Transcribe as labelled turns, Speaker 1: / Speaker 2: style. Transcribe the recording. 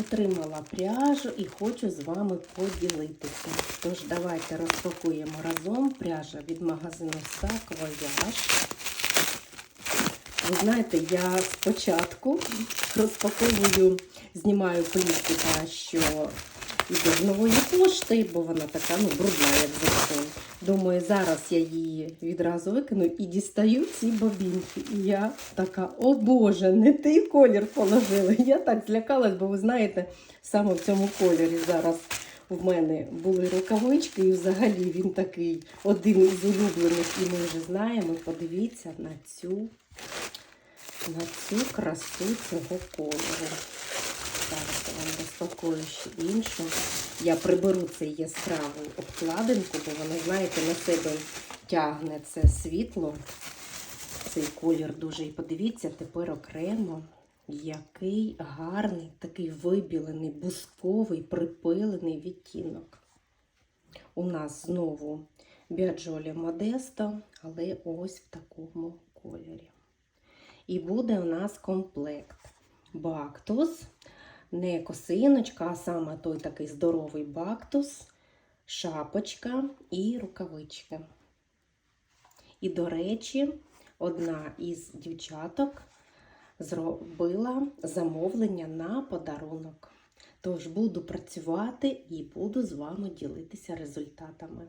Speaker 1: Отримала пряжу і хочу з вами поділитися. Тож, давайте розпакуємо разом пряжа від магазину Сак Вояж. Ви знаєте, я спочатку розпаковую, знімаю плівку та що іде з нової пошти, бо вона така ну, брудна, як закон. Думаю, зараз я її відразу викину і дістаю ці бобінки. І я така, о Боже, не той колір положила. Я так злякалась, бо ви знаєте, саме в цьому кольорі зараз в мене були рукавички, і взагалі він такий один із улюблених, і ми вже знаємо. Подивіться на цю, на цю красу цього кольору. Зараз я вам ще іншу. Я приберу цей яскраву обкладинку, бо вона, знаєте, на себе тягне це світло. Цей колір дуже. І подивіться тепер окремо, який гарний, такий вибілений, бусковий, припилений відтінок. У нас знову Біаджолі Модесто, але ось в такому кольорі. І буде у нас комплект Бактус не косиночка, а саме той такий здоровий бактус, шапочка і рукавички. І, до речі, одна із дівчаток зробила замовлення на подарунок. Тож буду працювати і буду з вами ділитися результатами.